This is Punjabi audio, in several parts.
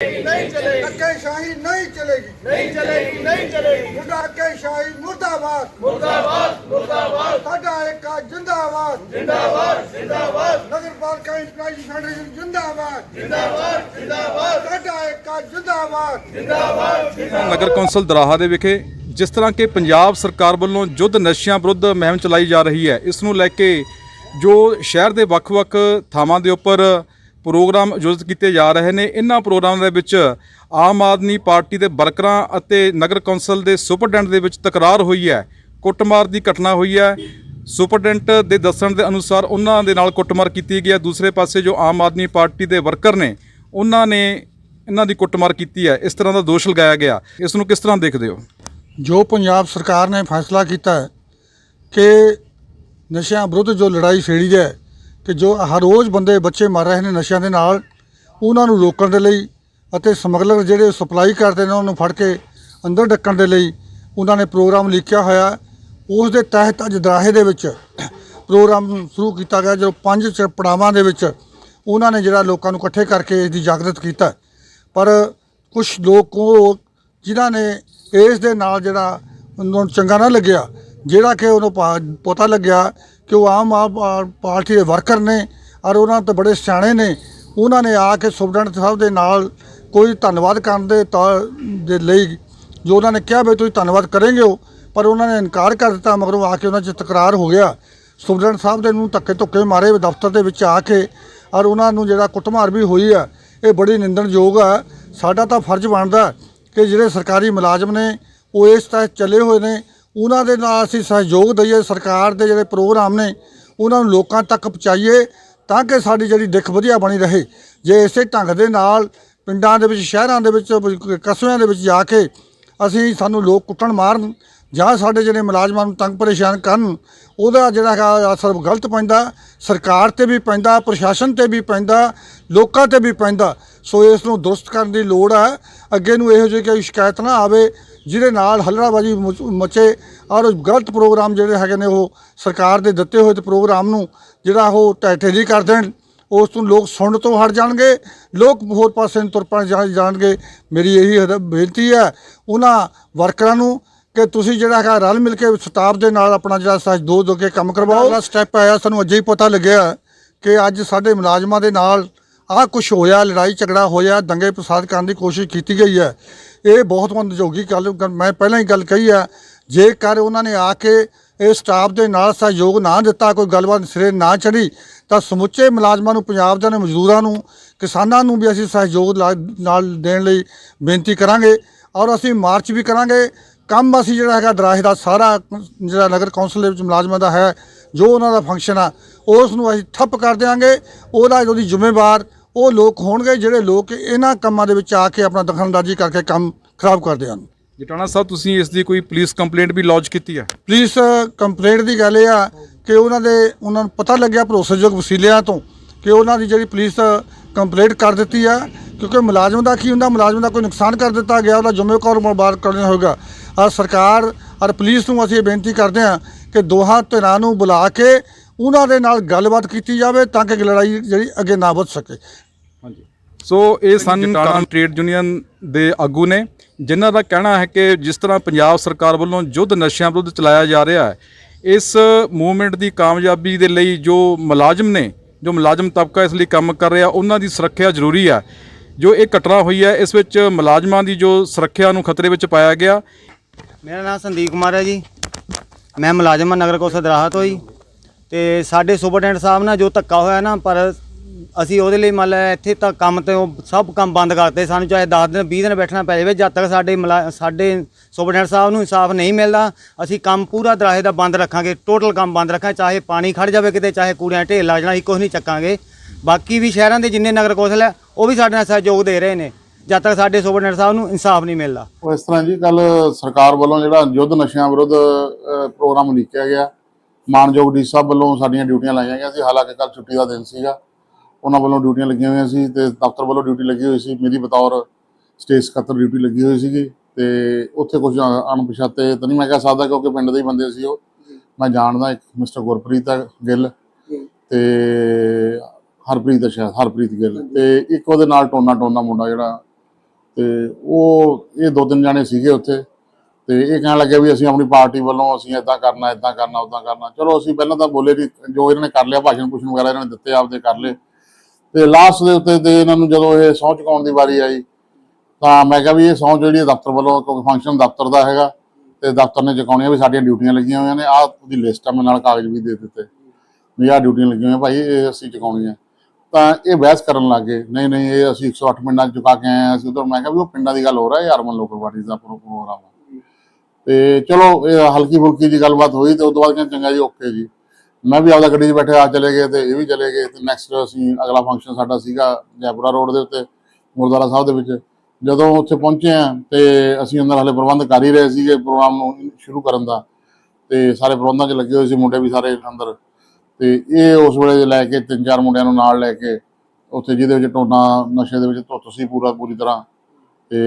नहीं चलेगी ਧੱਕੇਸ਼ਾਹੀ ਨਹੀਂ ਚਲੇਗੀ नहीं चलेगी नहीं चलेगी ਮੁੰਡਾ ਧੱਕੇਸ਼ਾਹੀ ਮੁਰਦਾਬਾਦ मुर्दाबाद मुर्दाबाद ਸਾਡਾ ਇੱਕ ਜਿੰਦਾਬਾਦ जिंदाबाद जिंदाबाद ਨਗਰ ਪਾਲਿਕਾ ਇੰਪਲਾਈਜ਼ ਫੈਡਰੇਸ਼ਨ ਜਿੰਦਾਬਾਦ जिंदाबाद जिंदाबाद ਸਾਡਾ ਇੱਕ ਜਿੰਦਾਬਾਦ जिंदाबाद ਨਗਰ ਕੌਂਸਲ ਦਰਾਹਾ ਦੇ ਵਿਖੇ ਜਿਸ ਤਰ੍ਹਾਂ ਕਿ ਪੰਜਾਬ ਸਰਕਾਰ ਵੱਲੋਂ ਯੁੱਧ ਨਸ਼ਿਆਂ ਵਿਰੁੱਧ ਮੁਹਿੰਮ ਚਲਾਈ ਜਾ ਰਹੀ ਹੈ ਇਸ ਨੂੰ ਲੈ ਕੇ ਜੋ ਸ਼ਹਿਰ ਦੇ ਵੱਖ-ਵੱਖ ਥਾਵਾਂ ਦੇ ਉੱਪਰ ਪ੍ਰੋਗਰਾਮ ਆਯੋਜਿਤ ਕੀਤੇ ਜਾ ਰਹੇ ਨੇ। ਇਹਨਾਂ ਪ੍ਰੋਗਰਾਮਾਂ ਦੇ ਵਿੱਚ ਆਮ ਆਦਮੀ ਪਾਰਟੀ ਦੇ ਵਰਕਰਾਂ ਅਤੇ ਨਗਰ ਕੌਂਸਲ ਦੇ ਸੁਪਰਡੈਂਟ ਦੇ ਵਿੱਚ ਤਕਰਾਰ ਹੋਈ ਹੈ। ਕੁੱਟਮਾਰ ਦੀ ਘਟਨਾ ਹੋਈ ਹੈ। ਸੁਪਰਡੈਂਟ ਦੇ ਦੱਸਣ ਦੇ ਅਨੁਸਾਰ ਉਹਨਾਂ ਦੇ ਨਾਲ ਕੁੱਟਮਾਰ ਕੀਤੀ ਗਈ ਹੈ। ਦੂਸਰੇ ਪਾਸੇ ਜੋ ਆਮ ਆਦਮੀ ਪਾਰਟੀ ਦੇ ਵਰਕਰ ਨੇ ਉਹਨਾਂ ਨੇ ਇਹਨਾਂ ਦੀ ਕੁੱਟਮਾਰ ਕੀਤੀ ਹੈ। ਇਸ ਤਰ੍ਹਾਂ ਦਾ ਦੋਸ਼ ਲਗਾਇਆ ਗਿਆ। ਇਸ ਨੂੰ ਕਿਸ ਤਰ੍ਹਾਂ ਦੇਖਦੇ ਹੋ? ਜੋ ਪੰਜਾਬ ਸਰਕਾਰ ਨੇ ਫੈਸਲਾ ਕੀਤਾ ਕਿ ਨਸ਼ਿਆਂ ਵਿਰੁੱਧ ਜੋ ਲੜਾਈ ਛੇੜੀ ਹੈ ਕਿ ਜੋ ਹਰ ਰੋਜ਼ ਬੰਦੇ ਬੱਚੇ ਮਰ ਰਹੇ ਨੇ ਨਸ਼ਿਆਂ ਦੇ ਨਾਲ, ਉਹਨਾਂ ਨੂੰ ਰੋਕਣ ਦੇ ਲਈ ਅਤੇ ਸਮਗਲਰ ਜਿਹੜੇ ਸਪਲਾਈ ਕਰਦੇ ਨੇ ਉਹਨਾਂ ਨੂੰ ਫੜ ਕੇ ਅੰਦਰ ਡੱਕਣ ਦੇ ਲਈ ਉਹਨਾਂ ਨੇ ਪ੍ਰੋਗਰਾਮ ਲਿਖਿਆ ਹੋਇਆ। ਉਸ ਦੇ ਤਹਿਤ ਅੱਜ ਦਰਾਹੇ ਦੇ ਵਿੱਚ ਪ੍ਰੋਗਰਾਮ ਸ਼ੁਰੂ ਕੀਤਾ ਗਿਆ ਜੋ ਪੰਜ ਚ- ਪੜਾਵਾਂ ਦੇ ਵਿੱਚ ਉਹਨਾਂ ਨੇ ਜਿਹੜਾ ਲੋਕਾਂ ਨੂੰ ਇਕੱਠੇ ਕਰਕੇ ਇਸ ਦੀ ਜਾਗਰਤ ਕੀਤਾ। ਪਰ ਕੁਝ ਲੋਕ ਉਹ ਜਿਨ੍ਹਾਂ ਨੇ ਇਸ ਦੇ ਨਾਲ ਜਿਹੜਾ ਉਹਨਾਂ ਨੂੰ ਚੰਗਾ ਨਾ ਲੱਗਿਆ, ਜਿਹੜਾ ਕਿ ਉਹਨੂੰ ਪਾ- ਪਤਾ ਲੱਗਿਆ ਕਿ ਉਹ ਆਮ ਆਦ- ਪਾਰਟੀ ਦੇ ਵਰਕਰ ਨੇ ਔਰ ਉਹਨਾਂ ਤੋਂ ਬੜੇ ਸਿਆਣੇ ਨੇ। ਉਹਨਾਂ ਨੇ ਆ ਕੇ ਸੁਪਰਡੈਂਟ ਸਾਹਿਬ ਦੇ ਨਾਲ ਕੋਈ ਧੰਨਵਾਦ ਕਰਨ ਦੇ ਤੌਰ ਦੇ ਲਈ ਜੋ ਉਹਨਾਂ ਨੇ ਕਿਹਾ ਵੀ ਤੁਸੀਂ ਧੰਨਵਾਦ ਕਰੇਗੇ ਹੋ ਪਰ ਉਹਨਾਂ ਨੇ ਇਨਕਾਰ ਕਰ ਦਿੱਤਾ ਮਗਰੋਂ ਆ ਕੇ ਉਹਨਾਂ 'ਚ ਤਕਰਾਰ ਹੋ ਗਿਆ। ਸੁਬਡੈਂਟ ਸਾਹਿਬ ਦੇ ਨੂੰ ਧੱਕੇ ਧੁੱਕੇ ਮਾਰੇ ਦਫ਼ਤਰ ਦੇ ਵਿੱਚ ਆ ਕੇ ਔਰ ਉਹਨਾਂ ਨੂੰ ਜਿਹੜਾ ਕੁੱਟਮਾਰ ਵੀ ਹੋਈ ਆ, ਇਹ ਬੜੀ ਨਿੰਦਣਯੋਗ ਆ। ਸਾਡਾ ਤਾਂ ਫਰਜ਼ ਬਣਦਾ ਕਿ ਜਿਹੜੇ ਸਰਕਾਰੀ ਮੁਲਾਜ਼ਮ ਨੇ, ਉਹ ਇਸ ਤਰ੍ਹਾਂ ਚੱਲੇ ਹੋਏ ਨੇ ਉਹਨਾਂ ਦੇ ਨਾਲ ਅਸੀਂ ਸਹਿਯੋਗ ਦਈਏ, ਸਰਕਾਰ ਦੇ ਜਿਹੜੇ ਪ੍ਰੋਗਰਾਮ ਨੇ, ਉਹਨਾਂ ਨੂੰ ਲੋਕਾਂ ਤੱਕ ਪਹੁੰਚਾਈਏ ਤਾਂ ਕਿ ਸਾਡੀ ਜਿਹੜੀ ਦਿੱਖ ਵਧੀਆ ਬਣੀ ਰਹੇ। ਜੇ ਇਸੇ ਢੰਗ ਦੇ ਨਾਲ ਪਿੰਡਾਂ ਦੇ ਵਿੱਚ, ਸ਼ਹਿਰਾਂ ਦੇ ਵਿੱਚ, ਕਸਬਿਆਂ ਦੇ ਵਿੱਚ ਜਾ ਕੇ ਅਸੀਂ ਸਾਨੂੰ ਲੋਕ ਕੁੱਟਣ ਮਾਰਨ ਜਾਂ ਸਾਡੇ ਜਿਹੜੇ ਮੁਲਾਜ਼ਮਾਂ ਨੂੰ ਤੰਗ ਪਰੇਸ਼ਾਨ ਕਰਨ, ਉਹਦਾ ਜਿਹੜਾ ਹੈਗਾ ਅਸਰ ਗਲਤ ਪੈਂਦਾ, ਸਰਕਾਰ ਤੇ ਵੀ ਪੈਂਦਾ, ਪ੍ਰਸ਼ਾਸਨ ਤੇ ਵੀ ਪੈਂਦਾ, ਲੋਕਾਂ ਤੇ ਵੀ ਪੈਂਦਾ। ਸੋ ਇਸ ਨੂੰ ਦੁਰਸਤ ਕਰਨ ਦੀ ਲੋੜ ਹੈ ਅੱਗੇ ਨੂੰ ਇਹੋ ਜਿਹੀ ਕੋਈ ਸ਼ਿਕਾਇਤ ਨਾ ਆਵੇ। ਜਿਹਦੇ ਨਾਲ ਹੱਲੜਾਬਾਜੀ ਮਚੇ ਔਰ ਗਲਤ ਪ੍ਰੋਗਰਾਮ ਜਿਹੜੇ ਹੈਗੇ ਨੇ ਉਹ ਸਰਕਾਰ ਦੇ ਦਿੱਤੇ ਹੋਏ ਤੇ ਪ੍ਰੋਗਰਾਮ ਨੂੰ ਜਿਹੜਾ ਉਹ ਢਹਿ ਕਰ ਦੇਣ, ਉਸ ਤੋਂ ਲੋਕ ਸੁਣਨ ਤੋਂ ਹਟ ਜਾਣਗੇ, ਲੋਕ ਹੋਰ ਪਾਸੇ ਨੂੰ ਤੁਰ ਪਣ ਜਾਣਗੇ। ਮੇਰੀ ਇਹੀ ਬੇਨਤੀ ਹੈ ਉਹਨਾਂ ਵਰਕਰਾਂ ਨੂੰ ਕਿ ਤੁਸੀਂ ਜਿਹੜਾ ਹੈਗਾ ਰਲ ਮਿਲ ਕੇ ਸਟਾਫ ਦੇ ਨਾਲ ਆਪਣਾ ਜਿਹੜਾ ਸਹਿਜ ਦੋ ਕੇ ਕੰਮ ਕਰਵਾਓ। ਅਗਲਾ ਸਟੈਪ ਆਇਆ, ਸਾਨੂੰ ਅੱਜੇ ਹੀ ਪਤਾ ਲੱਗਿਆ ਕਿ ਅੱਜ ਸਾਡੇ ਮੁਲਾਜ਼ਮਾਂ ਦੇ ਨਾਲ ਆਹ ਕੁਝ ਹੋਇਆ ਲੜਾਈ ਝਗੜਾ ਹੋਇਆ ਦੰਗੇ ਫਸਾਦ ਕਰਨ ਦੀ ਕੋਸ਼ਿਸ਼ ਕੀਤੀ ਗਈ ਹੈ। ਇਹ ਬਹੁਤ ਮੰਦਯੋਗੀ ਗੱਲ, ਗੱਲ- ਮੈਂ ਪਹਿਲਾਂ ਹੀ ਗੱਲ ਕਹੀ ਆ, ਜੇਕਰ ਉਹਨਾਂ ਨੇ ਆ ਕੇ ਇਹ ਸਟਾਫ ਦੇ ਨਾਲ ਸਹਿਯੋਗ ਨਾ ਦਿੱਤਾ, ਕੋਈ ਗੱਲਬਾਤ ਸਿਰੇ ਨਾ ਚੜੀ ਤਾਂ ਸਮੁੱਚੇ ਮੁਲਾਜ਼ਮਾਂ ਨੂੰ, ਪੰਜਾਬ ਦੇ ਮਜ਼ਦੂਰਾਂ ਨੂੰ, ਕਿਸਾਨਾਂ ਨੂੰ ਵੀ ਅਸੀਂ ਸਹਿਯੋਗ ਲਾ- ਨਾਲ ਦੇਣ ਲਈ ਬੇਨਤੀ ਕਰਾਂਗੇ ਔਰ ਅਸੀਂ ਮਾਰਚ ਵੀ ਕਰਾਂਗੇ। ਕੰਮ ਅਸੀਂ ਜਿਹੜਾ ਹੈਗਾ ਦਰਾਹੇ ਦਾ ਸਾਰਾ, ਜਿਹੜਾ ਨਗਰ ਕੌਂਸਲ ਦੇ ਵਿੱਚ ਮੁਲਾਜ਼ਮਾਂ ਦਾ ਹੈ, ਜੋ ਉਹਨਾਂ ਦਾ ਫੰਕਸ਼ਨ ਆ, ਉਸ ਨੂੰ ਅਸੀਂ ਠੱਪ ਕਰ ਦਿਆਂਗੇ। ਉਹਦਾ ਉਹਦੀ ਜ਼ਿੰਮੇਵਾਰ ਉਹ ਲੋਕ ਹੋਣਗੇ ਜਿਹੜੇ ਲੋਕ ਇਹਨਾਂ ਕੰਮਾਂ ਦੇ ਵਿੱਚ ਆ ਕੇ ਆਪਣਾ ਦਖਲਅੰਦਾਜ਼ੀ ਕਰਕੇ ਕੰਮ ਖਰਾਬ ਕਰਦੇ ਹਨ। ਜਟਾਣਾ ਸਾਹਿਬ ਤੁਸੀਂ ਇਸ ਦੀ ਕੋਈ ਪੁਲਿਸ ਕੰਪਲੇਂਟ ਵੀ ਲੌਂਚ ਕੀਤੀ ਹੈ? ਪੁਲਿਸ ਕੰਪਲੇਂਟ ਦੀ ਗੱਲ ਇਹ ਆ ਕਿ ਉਹਨਾਂ ਦੇ ਉਹਨਾਂ ਨੂੰ ਪਤਾ ਲੱਗਿਆ ਭਰੋਸੇਯੋਗ ਵਸੀਲਿਆਂ ਤੋਂ ਕਿ ਉਹਨਾਂ ਦੀ ਜਿਹੜੀ ਪੁਲਿਸ ਕੰਪਲੇਂਟ ਕਰ ਦਿੱਤੀ ਆ ਕਿਉਂਕਿ ਮੁਲਾਜ਼ਮ ਦਾ ਕੀ ਹੁੰਦਾ ਮੁਲਾਜ਼ਮ ਦਾ ਕੋਈ ਨੁਕਸਾਨ ਕਰ ਦਿੱਤਾ ਗਿਆ ਉਹਦਾ ਜ਼ਿੰਮੇਵਾਰ ਮੁਬਾਰ ਕਰਨਾ ਹੋਵੇਗਾ ਔਰ ਸਰਕਾਰ ਔਰ ਪੁਲਿਸ ਨੂੰ ਅਸੀਂ ਇਹ ਬੇਨਤੀ ਕਰਦੇ ਹਾਂ ਕਿ ਦੋਹਾਂ ਧਿਰਾਂ ਨੂੰ ਬੁਲਾ ਕੇ ਉਹਨਾਂ ਦੇ ਨਾਲ ਗੱਲਬਾਤ ਕੀਤੀ ਜਾਵੇ ਤਾਂ ਕਿ ਲੜਾਈ ਜਿਹੜੀ ਅੱਗੇ ਨਾ ਵਧ ਸਕੇ। ਹਾਂਜੀ। ਸੋ ਇਹ ਸਨ ਕਾਰਨ ਟ੍ਰੇਡ ਯੂਨੀਅਨ ਦੇ ਆਗੂ ਨੇ ਜਿਨ੍ਹਾਂ ਦਾ ਕਹਿਣਾ ਹੈ ਕਿ ਜਿਸ ਤਰ੍ਹਾਂ ਪੰਜਾਬ ਸਰਕਾਰ ਵੱਲੋਂ ਯੁੱਧ ਨਸ਼ਿਆਂ ਵਿਰੁੱਧ ਚਲਾਇਆ ਜਾ ਰਿਹਾ ਹੈ ਇਸ ਮੂਵਮੈਂਟ ਦੀ ਕਾਮਯਾਬੀ ਦੇ ਲਈ ਜੋ ਮੁਲਾਜ਼ਮ ਨੇ ਜੋ ਮੁਲਾਜ਼ਮ ਤਬਕਾ ਇਸ ਲਈ ਕੰਮ ਕਰ ਰਿਹਾ ਉਹਨਾਂ ਦੀ ਸੁਰੱਖਿਆ ਜ਼ਰੂਰੀ ਹੈ। ਜੋ ਇਹ ਘਟਨਾ ਹੋਈ ਹੈ ਇਸ ਵਿੱਚ ਮੁਲਾਜ਼ਮਾਂ ਦੀ ਜੋ ਸੁਰੱਖਿਆ ਨੂੰ ਖਤਰੇ ਵਿੱਚ ਪਾਇਆ ਗਿਆ। ਮੇਰਾ ਨਾਮ ਸੰਦੀਪ ਕੁਮਾਰ ਹੈ ਜੀ। ਮੈਂ ਮੁਲਾਜ਼ਮ ਨਗਰ ਕੌਂਸਲ ਦਰਾਹਾ ਤੋਂ ਜੀ। ਤੇ ਸਾਡੇ ਸੁਪਰਡੈਂਟ ਸਾਹਿਬ ਨਾਲ ਜੋ ਧੱਕਾ ਹੋਇਆ ਨਾ ਪਰ ਅਸੀਂ ਉਹਦੇ ਲਈ ਮੰਨ ਲਿਆ ਇੱਥੇ ਤਾਂ ਕੰਮ ਤੇ ਉਹ ਸਭ ਕੰਮ ਬੰਦ ਕਰਤੇ ਸਾਨੂੰ ਚਾਹੇ 10 ਦਿਨ 20 ਦਿਨ ਬੈਠਣਾ ਪੈ ਜਾਵੇ ਜਦ ਤੱਕ ਸਾਡੇ ਮੁਲਾ- ਸਾਡੇ ਸੁਪਰਡੈਂਟ ਸਾਹਿਬ ਨੂੰ ਇਨਸਾਫ ਨਹੀਂ ਮਿਲਦਾ ਅਸੀਂ ਕੰਮ ਪੂਰਾ ਦਰਾਹੇ ਦਾ ਬੰਦ ਰੱਖਾਂਗੇ ਟੋਟਲ ਕੰਮ ਬੰਦ ਰੱਖਾਂਗੇ ਚਾਹੇ ਪਾਣੀ ਖੜ ਜਾਵੇ ਕਿਤੇ ਚਾਹੇ ਕੂੜਿਆਂ ਢੇਰ ਲੱਗ ਜਾਣਾ ਅਸੀਂ ਕੁਝ ਨਹੀਂ ਚੱਕਾਂਗੇ। ਬਾਕੀ ਵੀ ਸ਼ਹਿਰਾਂ ਦੇ ਜਿੰਨੇ ਨਗਰ ਕੌਂਸਲ ਹੈ ਉਹ ਵੀ ਸਾਡੇ ਨਾਲ ਸਹਿਯੋਗ ਦੇ ਰਹੇ ਨੇ ਜਦ ਤੱਕ ਸਾਡੇ ਸੁਪਰਡੈਂਟ ਸਾਹਿਬ ਨੂੰ ਇਨਸਾਫ ਨਹੀਂ ਮਿਲਦਾ। ਉਹ ਇਸ ਤਰ੍ਹਾਂ ਜੀ ਕੱਲ ਸਰਕਾਰ ਵੱਲੋਂ ਜਿਹੜਾ ਯੁੱਧ ਨਸ਼ਿਆਂ ਵਿਰੁੱਧ ਅਹ, ਪ੍ਰੋਗਰਾਮ ਲਿਖਿਆ ਗਿਆ ਮਾਨਯੋਗ ਡੀ ਸਾਹਿਬ ਵੱਲੋਂ ਸਾਡੀਆਂ ਡਿਊਟੀਆਂ ਲਾਈਆਂ ਗਈਆਂ ਸੀ। ਹਾਲਾਂਕਿ ਕੱਲ ਛੁੱਟੀ ਦਾ ਦਿਨ ਸੀਗਾ। ਉਹਨਾਂ ਵੱਲੋਂ ਡਿਊਟੀਆਂ ਲੱਗੀਆਂ ਹੋਈਆਂ ਸੀ ਤੇ ਦਫ਼ਤਰ ਵੱਲੋਂ ਡਿਊਟੀ ਲੱਗੀ ਹੋਈ ਸੀ। ਮੇਰੀ ਬਤੌਰ ਸਟੇਟ ਸਕੱਤਰ ਡਿਊਟੀ ਲੱਗੀ ਹੋਈ ਸੀਗੀ ਤੇ ਉੱਥੇ ਕੁਝ ਅਣਪਛਾਤੇ ਤਾਂ ਨਹੀਂ ਮੈਂ ਕਹਿ ਸਕਦਾ ਕਿਉਂਕਿ ਪਿੰਡ ਦੇ ਹੀ ਬੰਦੇ ਸੀ ਉਹ। ਮੈਂ ਜਾਣਦਾ ਇੱਕ ਮਿਸਟਰ ਗੁਰਪ੍ਰੀਤ ਹੈ ਗਿੱਲ ਤੇ ਹਰਪ੍ਰੀਤ ਸ਼ਾਇਦ ਹਰਪ੍ਰੀਤ ਗਿੱਲ ਤੇ ਇੱਕ ਉਹਦੇ ਨਾਲ ਟੋਨਾ ਟੋਨਾ ਮੁੰਡਾ ਜਿਹੜਾ ਤੇ ਉਹ, ਇਹ ਦੋ ਤਿੰਨ ਜਾਣੇ ਸੀਗੇ ਉੱਥੇ। ਤੇ ਇਹ ਕਹਿਣ ਲੱਗੇ ਵੀ ਅਸੀਂ ਆਪਣੀ ਪਾਰਟੀ ਵੱਲੋਂ ਅਸੀਂ ਇਦਾਂ ਕਰਨਾ ਇਦਾਂ ਕਰਨਾ ਉਦਾਂ ਕਰਨਾ। ਚਲੋ ਅਸੀਂ ਪਹਿਲਾਂ ਤਾਂ ਬੋਲੇ ਨਹੀਂ ਜੋ ਇਹਨਾਂ ਨੇ ਕਰ ਲਿਆ, ਭਾਸ਼ਣ ਭੂਸ਼ਣ ਵਗੈਰਾ ਇਹਨਾਂ ਨੇ ਦਿੱਤੇ, ਆਪਦੇ ਕਰ ਲਏ। ਤੇ ਲਾਸਟ ਦੇ ਉੱਤੇ ਤੇ ਇਹਨਾਂ ਨੂੰ ਜਦੋਂ ਇਹ ਸਹੁੰ ਚੁਕਾਉਣ ਦੀ ਵਾਰੀ ਆਈ, ਤਾਂ ਮੈਂ ਕਿਹਾ ਵੀ ਇਹ ਸਹੁੰ ਜਿਹੜੀ ਹੈ ਦਫ਼ਤਰ ਵੱਲੋਂ ਕੋਈ ਫੰਕਸ਼ਨ ਦਫ਼ਤਰ ਦਾ ਹੈਗਾ, ਤੇ ਦਫ਼ਤਰ ਨੇ ਚੁਕਾਉਣੀਆਂ ਵੀ ਸਾਡੀਆਂ ਡਿਊਟੀਆਂ ਲੱਗੀਆਂ ਹੋਈਆਂ ਨੇ। ਆਹ ਉਹਦੀ ਲਿਸਟ ਆ ਮੈਂ ਨਾਲ ਕਾਗਜ਼ ਵੀ ਦੇ ਦਿੱਤੇ। ਵੀ ਆਹ ਡਿਊਟੀਆਂ ਲੱਗੀਆਂ ਹੋਈਆਂ, ਭਾਈ ਇਹ ਅਸੀਂ ਚੁਕਾਉਣੀਆਂ। ਤਾਂ ਇਹ ਬਹਿਸ ਕਰਨ ਲੱਗੇ ਨਹੀਂ ਨਹੀਂ, ਇਹ ਅਸੀਂ 108 ਪਿੰਡਾਂ 'ਚ ਚੁਕਾ ਕੇ ਆਏ ਹਾਂ, ਅਸੀਂ ਉਧਰ। ਮੈਂ ਕਿਹਾ ਵੀ ਉਹ ਪਿੰਡਾਂ ਦੀ ਗੱਲ ਹੋ ਰਿਹਾ ਇਹ ਅਰਮਨ ਲੋਕਲ ਪਾਰਟੀ ਦਾ ਪ੍ਰੋ- ਪ੍ਰੋਗਰਾਮ ਆ। ਤੇ ਚਲੋ, ਇਹ ਹਲਕੀ ਫੁਲਕੀ ਜੀ ਗੱਲਬਾਤ ਹੋਈ ਤੇ ਉਸ ਤੋਂ ਬਾਅਦ ਕਹਿੰਦੇ ਚੰਗਾ ਜੀ, ਓਕੇ ਜੀ। ਮੈਂ ਵੀ ਆਪਦਾ ਗੱਡੀ 'ਚ ਬੈਠੇ ਆ ਚਲੇ ਗਏ ਤੇ ਇਹ ਵੀ ਚਲੇ ਗਏ ਤੇ ਨੈਕਸਟ ਅਸੀਂ ਅਗਲਾ ਫੰਕਸ਼ਨ ਸਾਡਾ ਸੀਗਾ ਜੈਪੁਰਾ ਰੋਡ ਦੇ ਉੱਤੇ, ਗੁਰਦੁਆਰਾ ਸਾਹਿਬ ਦੇ ਵਿੱਚ। ਜਦੋਂ ਉੱਥੇ ਪਹੁੰਚੇ ਆ ਤੇ ਅਸੀਂ ਅੰਦਰ ਹਲੇ ਪ੍ਰਬੰਧ ਕਰ ਹੀ ਰਹੇ ਸੀਗੇ ਪ੍ਰੋਗਰਾਮ ਨੂੰ ਸ਼ੁਰੂ ਕਰਨ ਦਾ। ਤੇ ਸਾਰੇ ਪ੍ਰਬੰਧਾਂ 'ਚ ਲੱਗੇ ਹੋਏ ਸੀ ਮੁੰਡੇ ਵੀ ਸਾਰੇ ਅੰਦਰ। ਤੇ ਇਹ ਉਸ ਵੇਲੇ ਲੈ ਕੇ ਤਿੰਨ ਚਾਰ ਮੁੰਡਿਆਂ ਨੂੰ ਨਾਲ ਲੈ ਕੇ ਉੱਥੇ ਜਿਹਦੇ ਵਿੱਚ ਟੋਨਾ ਨਸ਼ੇ ਦੇ ਵਿੱਚ ਧੁੱਤ ਸੀ ਪੂਰਾ, ਪੂਰੀ ਤਰ੍ਹਾਂ। ਤੇ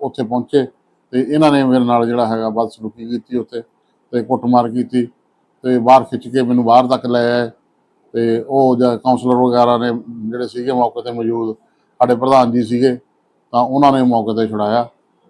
ਉੱਥੇ ਪਹੁੰਚੇ। ਤੇ ਇਹਨਾਂ ਨੇ ਮੇਰੇ ਨਾਲ ਜਿਹੜਾ ਹੈਗਾ ਬਦਸਲੂਕੀ ਕੀਤੀ ਉੱਥੇ ਤੇ ਕੁੱਟਮਾਰ ਕੀਤੀ ਤੇ ਬਾਹਰ ਖਿੱਚ ਕੇ ਮੈਨੂੰ ਬਾਹਰ ਤੱਕ ਲੈ ਆਏ ਤੇ ਉਹ ਜਾਂ ਕਾਉਂਸਲਰ ਵਗੈਰਾ ਨੇ ਜਿਹੜੇ ਸੀਗੇ ਮੌਕੇ ਤੇ ਮੌਜੂਦ ਸਾਡੇ ਪ੍ਰਧਾਨ ਜੀ ਸੀਗੇ ਤਾਂ ਉਹਨਾਂ ਨੇ ਮੌਕੇ ਤੇ ਛੁਡਾਇਆ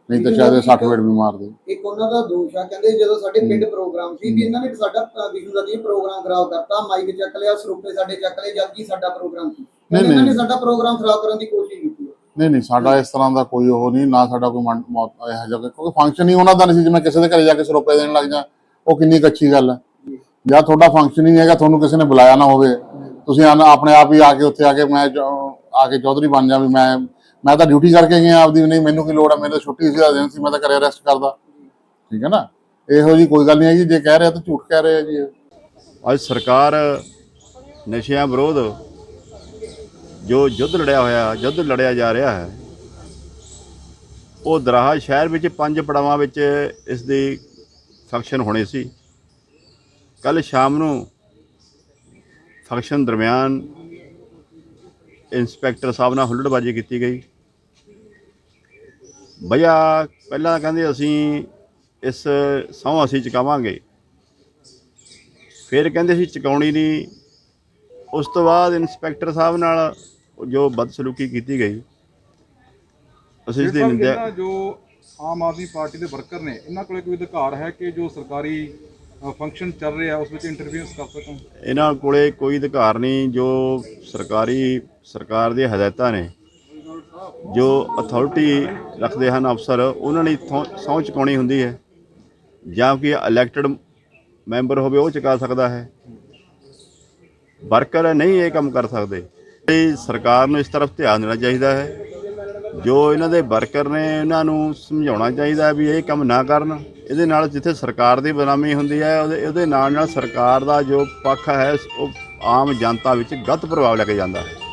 ਨਹੀਂ ਤਾਂ ਸ਼ਾਇਦ ਇਹ 60 ਮਿੰਟ ਵੀ ਮਾਰਦੇ। ਇੱਕ ਉਹਨਾਂ ਦਾ ਦੋਸ਼ ਆ ਕਹਿੰਦੇ ਜਦੋਂ ਸਾਡੇ ਪਿੰਡ ਪ੍ਰੋਗਰਾਮ ਸੀ ਵੀ ਇਹਨਾਂ ਨੇ ਸਾਡਾ ਅ, ਵਿਸ਼ਨੂੰ ਦਾ ਜੀ ਪ੍ਰੋਗਰਾਮ ਖਰਾਬ ਕਰਤਾ ਮਾਈਕ ਚੱਕ ਲਿਆ ਸਰੂਪੇ ਸਾਡੇ ਚੱਕ ਲਏ ਜਦ ਕਿ ਸਾਡਾ ਪ੍ਰੋਗਰਾਮ ਸੀ। ਇਹਨਾਂ ਨੇ ਸਾਡਾ ਪ੍ਰੋਗਰਾਮ ਖਰਾਬ ਕਰਨ ਦੀ ਕੋਸ਼ਿਸ਼ ਕੀਤੀ। ਨਹੀਂ ਨਹੀਂ, ਸਾਡਾ ਇਸ ਤਰ੍ਹਾਂ ਦਾ ਕੋਈ ਉਹ ਨਹੀਂ, ਨਾ ਸਾਡਾ ਕੋਈ ਮਨ- ਮੌਤ ਇਹੋ ਜਿਹਾ ਕੋਈ- ਕਿਉਂਕਿ ਫੰਕਸ਼ਨ ਹੀ ਉਹਨਾਂ ਦਾ ਨਹੀਂ ਸੀ ਜਿਵੇਂ ਕਿਸੇ ਦੇ ਘਰੇ ਜਾ ਕੇ ਸਰੋਪੇ ਦੇਣ ਲੱਗ ਜਾ। ਉਹ ਕਿੰਨੀ ਕੁ ਅੱਛੀ ਗੱਲ ਹੈ। ਜਾਂ ਤੁਹਾਡਾ ਫੰਕਸ਼ਨ ਹੀ ਨਹੀਂ ਹੈਗਾ, ਤੁਹਾਨੂੰ ਕਿਸੇ ਨੇ ਬੁਲਾਇਆ ਨਾ ਹੋਵੇ। ਤੁਸੀਂ ਆਨ- ਆਪਣੇ ਆਪ ਹੀ ਆ ਕੇ ਉੱਥੇ ਆ ਕੇ ਮੈਂ ਜੋ- ਆ ਕੇ ਚੌਧਰੀ ਬਣ ਜਾ ਵੀ ਮੈਂ ਮੈਂ ਤਾਂ ਡਿਊਟੀ ਕਰਕੇ ਗਿਆ ਆਪਦੀ, ਨਹੀਂ, ਮੈਨੂੰ ਕੀ ਲੋੜ ਹੈ? ਮੇਰੇ ਤਾਂ ਛੁੱਟੀ ਸੀ ਦਾ ਦਿਨ ਸੀ, ਮੈਂ ਤਾਂ ਘਰੇ ਰੈਸਟ ਕਰਦਾ। ਠੀਕ ਹੈ ਨਾ? ਇਹੋ ਜੀ ਕੋਈ ਗੱਲ ਨਹੀਂ ਹੈਗੀ, ਜੇ ਕਹਿ ਰਿਹਾ ਤਾਂ ਝੂਠ ਕਹਿ ਰਿਹਾ ਜੀ ਇਹ। ਅੱਜ ਸਰਕਾਰ ਨਸ਼ਿਆਂ ਵਿਰੋਧ ਜੋ ਯੁੱਧ ਲੜਿਆ ਹੋਇਆ, ਯੁੱਧ ਲੜਿਆ ਜਾ ਰਿਹਾ ਹੈ, ਉਹ ਦਰਾਹਾ ਸ਼ਹਿਰ ਵਿੱਚ ਪੰਜ ਪੜਾਵਾਂ ਵਿੱਚ ਇਸ ਦੀ ਫੰਕਸ਼ਨ ਹੋਣੇ ਸੀ। ਕੱਲ ਸ਼ਾਮ ਨੂੰ ਫੰਕਸ਼ਨ ਦਰਮਿਆਨ ਇੰਸਪੈਕਟਰ ਸਾਹਿਬ ਨਾਲ ਹੁੱਲੜਬਾਜੀ ਕੀਤੀ ਗਈ। ਭਈਆ, ਪਹਿਲਾਂ ਕਹਿੰਦੇ ਅਸੀਂ ਇਸ ਸਹੁੰ ਅਸੀਂ ਚੁਕਾਵਾਂਗੇ। ਫਿਰ ਕਹਿੰਦੇ ਸੀ ਚੁਕਾਉਣੀ ਨਹੀਂ। ਉਸ ਤੋਂ ਬਾਅਦ ਇੰਸਪੈਕਟਰ ਸਾਹਿਬ ਨਾਲ ਜੋ ਬਦਸਲੂਕੀ ਕੀਤੀ ਗਈ ਅਸੀਂ ਇਸ ਦੀ ਨਿੰਦਿਆ ਜੋ ਆਮ ਆਦਮੀ ਪਾਰਟੀ ਦੇ ਵਰਕਰ ਨੇ ਇਹਨਾਂ ਕੋਲੇ ਕੋਈ ਅਧਿਕਾਰ ਹੈ ਕਿ ਜੋ ਸਰਕਾਰੀ ਫੰਕਸ਼ਨ ਚੱਲ ਰਿਹਾ ਉਸ ਵਿੱਚ ਇੰਟਰਵਿਊਸ ਕਰ ਸਕਣ? ਇਹਨਾਂ ਕੋਲੇ ਕੋਈ ਅਧਿਕਾਰ ਨਹੀਂ ਜੋ ਸਰਕਾਰੀ ਸਰਕਾਰ ਦੀਆਂ ਹਦਾਇਤਾਂ ਨੇ ਜੋ ਅਥਾਰਟੀ ਰੱਖਦੇ ਹਨ ਅਫਸਰ ਉਹਨਾਂ ਨੇ ਸਹੁੰ ਚੁਕਾਉਣੀ ਹੁੰਦੀ ਹੈ। ਜਾਂ ਕਿ ਇਲੈਕਟਡ ਮੈਂਬਰ ਹੋਵੇ ਉਹ ਚੁਕਾ ਸਕਦਾ ਹੈ। ਵਰਕਰ ਨਹੀਂ ਇਹ ਕੰਮ ਕਰ ਸਕਦੇ। ਤੇ ਸਰਕਾਰ ਨੂੰ ਇਸ ਤਰਫ ਧਿਆਨ ਦੇਣਾ ਚਾਹੀਦਾ ਹੈ। ਜੋ ਇਹਨਾਂ ਦੇ ਵਰਕਰ ਨੇ ਇਹਨਾਂ ਨੂੰ ਸਮਝਾਉਣਾ ਚਾਹੀਦਾ ਵੀ ਇਹ ਕੰਮ ਨਾ ਕਰਨ। ਇਹਦੇ ਨਾਲ ਜਿੱਥੇ ਸਰਕਾਰ ਦੀ ਬਦਨਾਮੀ ਹੁੰਦੀ ਹੈ, ਉਹਦੇ ਉਹਦੇ ਨਾਲ ਨਾਲ ਸਰਕਾਰ ਦਾ ਜੋ ਪੱਖ ਹੈ, ਉਹ ਆਮ ਜਨਤਾ ਵਿੱਚ ਗਲਤ ਪ੍ਰਭਾਵ ਲੈ ਕੇ ਜਾਂਦਾ ਹੈ।